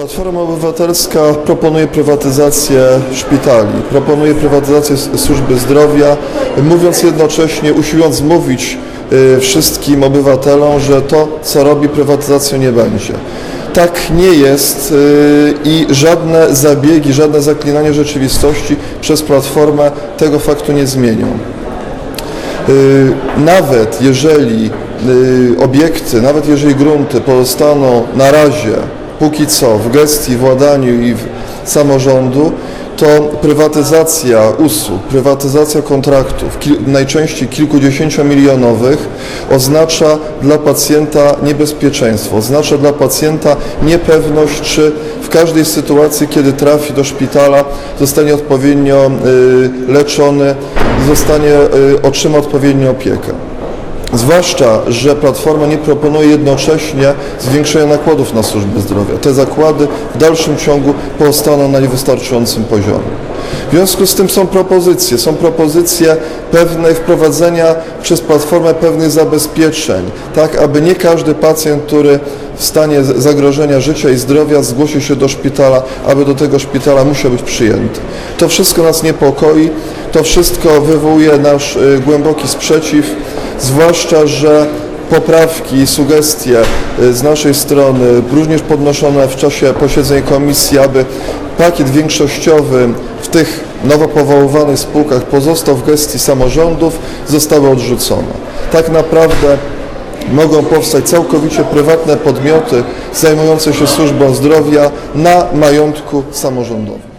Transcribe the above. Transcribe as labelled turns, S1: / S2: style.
S1: Platforma Obywatelska proponuje prywatyzację szpitali, proponuje prywatyzację służby zdrowia, mówiąc jednocześnie, usiłując mówić y, wszystkim obywatelom, że to, co robi prywatyzacją nie będzie. Tak nie jest y, i żadne zabiegi, żadne zaklinanie rzeczywistości przez Platformę tego faktu nie zmienią. Y, Nawet jeżeli obiekty, nawet jeżeli grunty pozostaną na razie, póki co, w gestii, władaniu i w samorządu, to prywatyzacja usług, prywatyzacja kontraktów, najczęściej kilkudziesięciomilionowych, oznacza dla pacjenta niebezpieczeństwo, oznacza dla pacjenta niepewność, czy w każdej sytuacji, kiedy trafi do szpitala, zostanie odpowiednio y, leczony, zostanie, y, otrzyma odpowiednią opiekę. Zwłaszcza, że Platforma nie proponuje jednocześnie zwiększenia nakładów na służbę zdrowia. Te zakłady w dalszym ciągu pozostaną na niewystarczającym poziomie. W związku z tym są propozycje, są propozycje pewnej wprowadzenia przez Platformę pewnych zabezpieczeń, tak aby nie każdy pacjent, który w stanie zagrożenia życia i zdrowia zgłosił się do szpitala, aby do tego szpitala musiał być przyjęty. To wszystko nas niepokoi, to wszystko wywołuje nasz y, głęboki sprzeciw, zwłaszcza, że poprawki i sugestie y, z naszej strony, również podnoszone w czasie posiedzeń komisji, aby pakiet większościowy w tych nowo powoływanych spółkach pozostał w gestii samorządów, zostały odrzucone. Tak naprawdę mogą powstać całkowicie prywatne podmioty zajmujące się służbą zdrowia na majątku samorządowym.